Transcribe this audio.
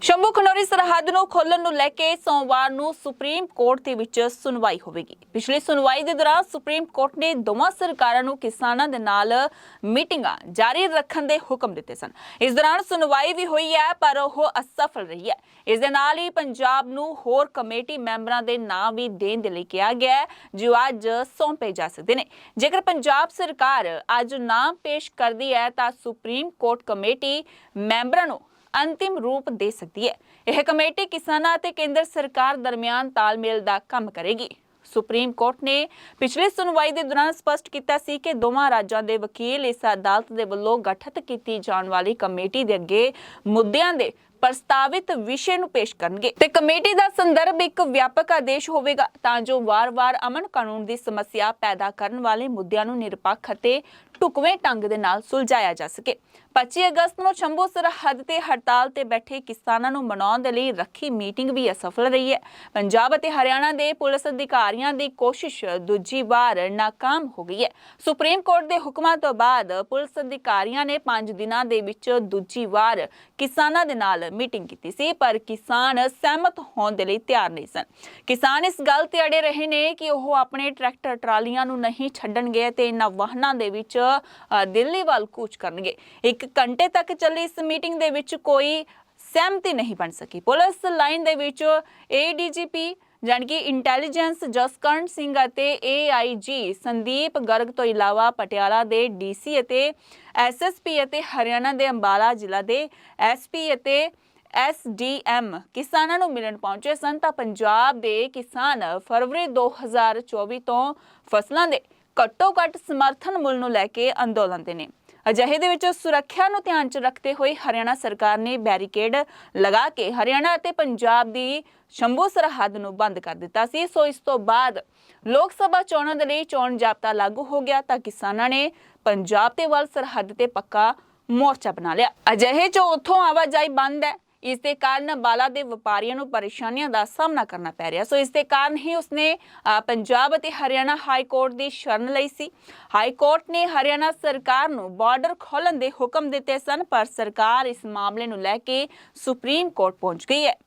ਸ਼ੰਭੂ ਖਨੌਰੀ ਸਰਹੱਦ ਨੂੰ ਖੋਲਣ ਨੂੰ ਲੈ ਕੇ ਸੋਮਵਾਰ ਨੂੰ ਸੁਪਰੀਮ ਕੋਰਟ ਦੇ ਵਿੱਚ ਸੁਣਵਾਈ ਹੋਵੇਗੀ। ਪਿਛਲੀ ਸੁਣਵਾਈ ਦੇ ਦੌਰਾਨ ਸੁਪਰੀਮ ਕੋਰਟ ਨੇ ਦੋਵਾਂ ਸਰਕਾਰਾਂ ਨੂੰ ਕਿਸਾਨਾਂ ਦੇ ਨਾਲ ਮੀਟਿੰਗਾਂ ਜਾਰੀ ਰੱਖਣ ਦੇ ਹੁਕਮ ਦਿੱਤੇ ਸਨ। ਇਸ ਦੌਰਾਨ ਸੁਣਵਾਈ ਵੀ ਹੋਈ ਹੈ, ਪਰ ਉਹ ਅਸਫਲ ਰਹੀ ਹੈ। ਇਸ ਦੇ ਨਾਲ ਹੀ ਪੰਜਾਬ ਨੂੰ ਹੋਰ ਕਮੇਟੀ ਮੈਂਬਰਾਂ ਦੇ ਨਾਂ ਵੀ ਦੇਣ ਦੇ ਲਈ ਕਿਹਾ ਗਿਆ ਹੈ, ਜੋ ਅੱਜ ਸੌਂਪੇ ਜਾ ਸਕਦੇ ਨੇ। ਜੇਕਰ ਪੰਜਾਬ ਸਰਕਾਰ ਅੱਜ ਨਾਮ ਪੇਸ਼ ਕਰਦੀ ਹੈ, ਤਾਂ ਸੁਪਰੀਮ ਕੋਰਟ ਕਮੇਟੀ ਮੈਂਬਰਾਂ ਨੂੰ ਅੰਤਿਮ ਰੂਪ ਦੇ ਸਕਦੀ ਹੈ। ਇਹ ਕਮੇਟੀ ਕਿਸਾਨਾਂ ਅਤੇ ਕੇਂਦਰ ਸਰਕਾਰ ਦਰਮਿਆਨ ਤਾਲਮੇਲ ਦਾ ਕੰਮ ਕਰੇਗੀ। ਸੁਪਰੀਮ ਕੋਰਟ ਨੇ ਪਿਛਲੇ ਸੁਣਵਾਈ ਦੇ ਦੌਰਾਨ ਸਪਸ਼ਟ ਕੀਤਾ ਸੀ ਕਿ ਦੋਵਾਂ ਰਾਜਾਂ ਦੇ ਵਕੀਲ ਇਸ ਅਦਾਲਤ ਦੇ ਵੱਲੋਂ ਗਠਿਤ ਕੀਤੀ ਜਾਣ ਵਾਲੀ ਕਮੇਟੀ ਦੇ ਅੱਗੇ ਮੁੱਦਿਆਂ ਦੇ ਪ੍ਰਸਤਾਵਿਤ ਵਿਸ਼ੇ ਨੂੰ ਪੇਸ਼ ਕਰਨਗੇ। ਤੇ ਕਮੇਟੀ ਦਾ ਸੰਦਰਭ ਇੱਕ ਵਿਆਪਕ ਆਦੇਸ਼ ਹੋਵੇਗਾ, ਤਾਂ ਜੋ ਵਾਰ-ਵਾਰ ਅਮਨ ਕਾਨੂੰਨ ਦੀ ਸਮੱਸਿਆ ਪੈਦਾ ਕਰਨ ਵਾਲੇ ਮੁੱਦਿਆਂ ਨੂੰ ਨਿਰਪੱਖ ਅਤੇ ਟੁਕਵੇਂ ਢੰਗ ਦੇ ਨਾਲ ਸੁਲਝਾਇਆ ਜਾ ਸਕੇ। 25 ਅਗਸਤ ਨੂੰ ਛੰਭੂ ਸਰਹੱਦ ਤੇ ਹੜਤਾਲ ਤੇ ਬੈਠੇ ਕਿਸਾਨਾਂ ਨੂੰ ਮਨਾਉਣ ਦੇ ਲਈ ਰੱਖੀ ਮੀਟਿੰਗ ਵੀ ਅਸਫਲ ਰਹੀ ਹੈ। ਪੰਜਾਬ ਅਤੇ ਹਰਿਆਣਾ ਦੇ ਪੁਲਿਸ ਅਧਿਕਾਰੀਆਂ ਦੀ ਕੋਸ਼ਿਸ਼ ਦੂਜੀ ਵਾਰ ناکਾਮ ਹੋ ਗਈ ਹੈ। ਸੁਪਰੀਮ ਕੋਰਟ ਦੇ ਹੁਕਮਾਂ ਤੋਂ ਬਾਅਦ ਪੁਲਿਸ ਅਧਿਕਾਰੀਆਂ ਨੇ 5 ਦਿਨਾਂ ਦੇ ਵਿੱਚ ਦੂਜੀ ਵਾਰ ਕਿਸਾਨਾਂ ਦੇ ਨਾਲ ਮੀਟਿੰਗ ਕੀਤੀ ਸੀ, ਪਰ ਕਿਸਾਨ ਸਹਿਮਤ ਹੋਣ ਦੇ ਲਈ ਤਿਆਰ ਨਹੀਂ ਸਨ। ਕਿਸਾਨ ਇਸ ਗੱਲ ਤੇ ਅੜੇ ਰਹੇ ਨੇ ਕਿ ਉਹ ਆਪਣੇ ਟਰੈਕਟਰ ਟਰਾਲੀਆਂ ਨੂੰ ਨਹੀਂ ਛੱਡਣਗੇ ਤੇ ਇਹਨਾਂ ਵਾਹਨਾਂ ਦੇ ਵਿੱਚ ਦਿੱਲੀ ਵੱਲ ਕੂਚ ਕਰਨਗੇ। ਇੱਕ ਘੰਟੇ ਤੱਕ ਚੱਲੀ ਇਸ ਮੀਟਿੰਗ ਦੇ ਵਿੱਚ ਕੋਈ ਸਹਿਮਤੀ ਨਹੀਂ ਬਣ ਸਕੀ। ਪੁਲਿਸ ਲਾਈਨ ਦੇ ਵਿੱਚ ਏਡੀਜੀਪੀ ਜਾਣੀ ਕਿ ਇੰਟੈਲੀਜੈਂਸ ਜਸਕਰਨ ਸਿੰਘ ਅਤੇ ਏਆਈਜੀ ਸੰਦੀਪ ਗਰਗ ਤੋਂ ਇਲਾਵਾ ਪਟਿਆਲਾ ਦੇ ਡੀਸੀ ਅਤੇ ਐਸਐਸਪੀ ਅਤੇ ਹਰਿਆਣਾ ਦੇ ਅੰਬਾਲਾ ਜ਼ਿਲ੍ਹਾ ਦੇ ਐਸਪੀ ਅਤੇ ਐਸਡੀਐਮ ਕਿਸਾਨਾਂ ਨੂੰ ਮਿਲਣ ਪਹੁੰਚੇ ਸਨ ਤਾਂ ਪੰਜਾਬ ਦੇ ਕਿਸਾਨ ਫਰਵਰੀ 2024 ਤੋਂ ਫਸਲਾਂ ਦੇ ਘੱਟੋ ਘੱਟ ਸਮਰਥਨ ਮੁੱਲ ਨੂੰ ਲੈ ਕੇ ਅੰਦੋਲਨ ਤੇ ਨੇ। ਅਜਿਹੇ ਦੇ ਵਿੱਚ ਸੁਰੱਖਿਆ ਨੂੰ ਧਿਆਨ 'ਚ ਰੱਖਦੇ ਹੋਏ ਹਰਿਆਣਾ ਸਰਕਾਰ ਨੇ ਬੈਰੀਕੇਡ ਲਗਾ ਕੇ ਹਰਿਆਣਾ ਅਤੇ ਪੰਜਾਬ ਦੀ ਸ਼ੰਭੂ ਸਰਹੱਦ ਨੂੰ ਬੰਦ ਕਰ ਦਿੱਤਾ ਸੀ। ਸੋ ਇਸ ਤੋਂ ਬਾਅਦ ਲੋਕ ਸਭਾ ਚੋਣਾਂ ਦੇ ਲਈ ਚੋਣ ਜਾਬਤਾ ਲਾਗੂ ਹੋ ਗਿਆ ਤਾਂ ਕਿਸਾਨਾਂ ਨੇ ਪੰਜਾਬ ਤੇ ਵੱਲ ਸਰਹੱਦ ਤੇ ਪੱਕਾ ਮੋਰਚਾ ਬਣਾ ਲਿਆ। ਅਜਿਹੇ 'ਚ ਉੱਥੋਂ ਆਵਾਜਾਈ ਬੰਦ ਹੈ। ਇਸ ਦੇ ਕਾਰਨ ਬਾਲਾ ਦੇ ਵਪਾਰੀਆਂ ਨੂੰ ਪਰੇਸ਼ਾਨੀਆਂ ਦਾ ਸਾਹਮਣਾ ਕਰਨਾ ਪੈ ਰਿਹਾ। ਸੋ ਇਸ ਦੇ ਕਾਰਨ ਹੀ ਉਸਨੇ ਪੰਜਾਬ ਅਤੇ ਹਰਿਆਣਾ ਹਾਈ ਕੋਰਟ ਦੀ ਸ਼ਰਨ ਲਈ ਸੀ। ਹਾਈ ਕੋਰਟ ਨੇ ਹਰਿਆਣਾ ਸਰਕਾਰ ਨੂੰ ਬਾਰਡਰ ਖੋਲ੍ਹਣ ਦੇ ਹੁਕਮ ਦਿੱਤੇ ਸਨ, ਪਰ ਸਰਕਾਰ ਇਸ ਮਾਮਲੇ ਨੂੰ ਲੈ ਕੇ ਸੁਪਰੀਮ ਕੋਰਟ ਪਹੁੰਚ ਗਈ ਹੈ।